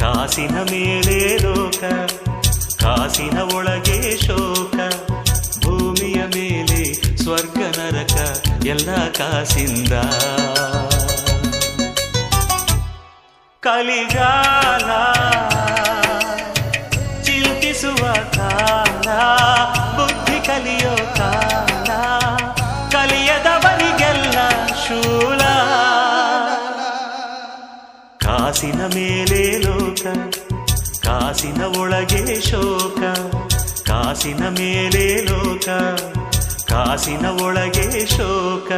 ಕಾಸಿನ ಮೇಲೆ ಲೋಕ, ಕಾಸಿನ ಒಳಗೆ ಶೋಕ, ಭೂಮಿಯ ಮೇಲೆ ಸ್ವರ್ಗ ನರಕ, ಎಲ್ಲ ಕಾಸಿಂದ. ಕಲಿಗಾಲ, ಚಿಂತಿಸುವ ಕಾಲ, ಬುದ್ಧಿ ಕಲಿಯೋ ಕಾಸಿನ ಮೇಲೆ ಲೋಕ ಕಾಸಿನ ಒಳಗೆ ಶೋಕ ಕಾಸಿನ ಮೇಲೆ ಲೋಕ ಕಾಸಿನ ಒಳಗೆ ಶೋಕ.